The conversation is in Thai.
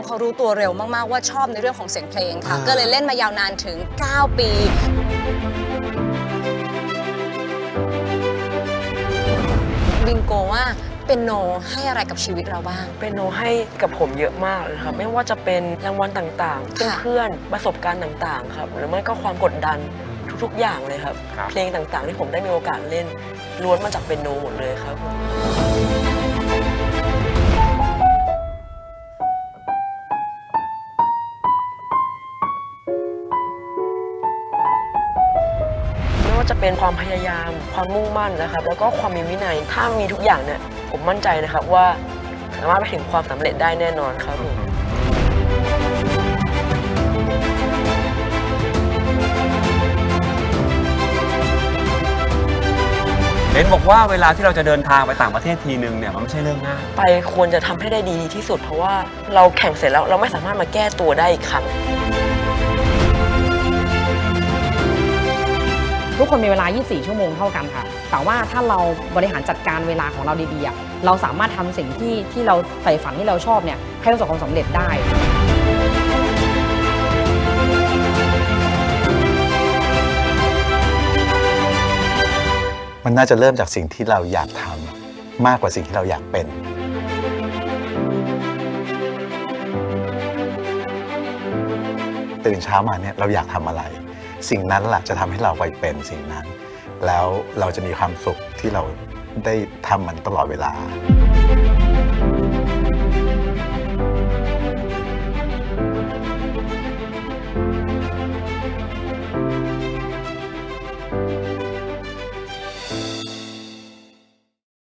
องเขารู้ตัวเร็วมาก ๆ ว่าชอบในเรื่องของเสียงเพลงค่ะอ่าก็เลยเล่นมายาวนานถึง 9 ปี บิงโกว่าเป็นโนให้อะไรกับชีวิตเราบ้าง เป็นโนให้กับผมเยอะมากเลยครับ ไม่ว่าจะเป็นรางวัลต่างๆค่ะเพื่อนๆประสบการณ์ต่างๆ ครับ หรือไม่ก็ความกดดันทุกๆ อย่างเลยครับครับเพลงต่างๆ ที่ผมได้มีโอกาสเล่นล้วนมาจากเป็นโนหมดเลยครับ ว่าจะเป็นความพยายาม ความมุ่งมั่นนะครับ แล้วก็ความมีวินัย ถ้ามีทุกอย่างเนี่ย ผมมั่นใจนะครับว่าสามารถไปถึงความสำเร็จได้แน่นอนครับผมเห็นบอกว่าเวลาที่เราจะเดินทางไปต่างประเทศทีนึงเนี่ยมันไม่ใช่เรื่องง่ายไปควรจะทำให้ได้ดีที่สุด เพราะว่าเราแข่งเสร็จแล้วเราไม่สามารถมาแก้ตัวได้อีกครั้ง คนมีเวลา 24 ชั่วโมงเท่ากันค่ะ แต่ว่าถ้าเราบริหารจัดการเวลาของเราดีๆ เราสามารถทำสิ่งที่ที่เราใฝ่ฝันที่เราชอบเนี่ยให้ประสบความสำเร็จได้มันน่าจะเริ่มจากสิ่งที่เราอยากทำมากกว่าสิ่งที่เราอยากเป็น ตื่นเช้ามาเนี่ยเราอยากทำอะไร สิ่งนั้นแหละจะทำให้เราไปเป็นสิ่งนั้น แล้วเราจะมีความสุขที่เราได้ทำมันตลอดเวลา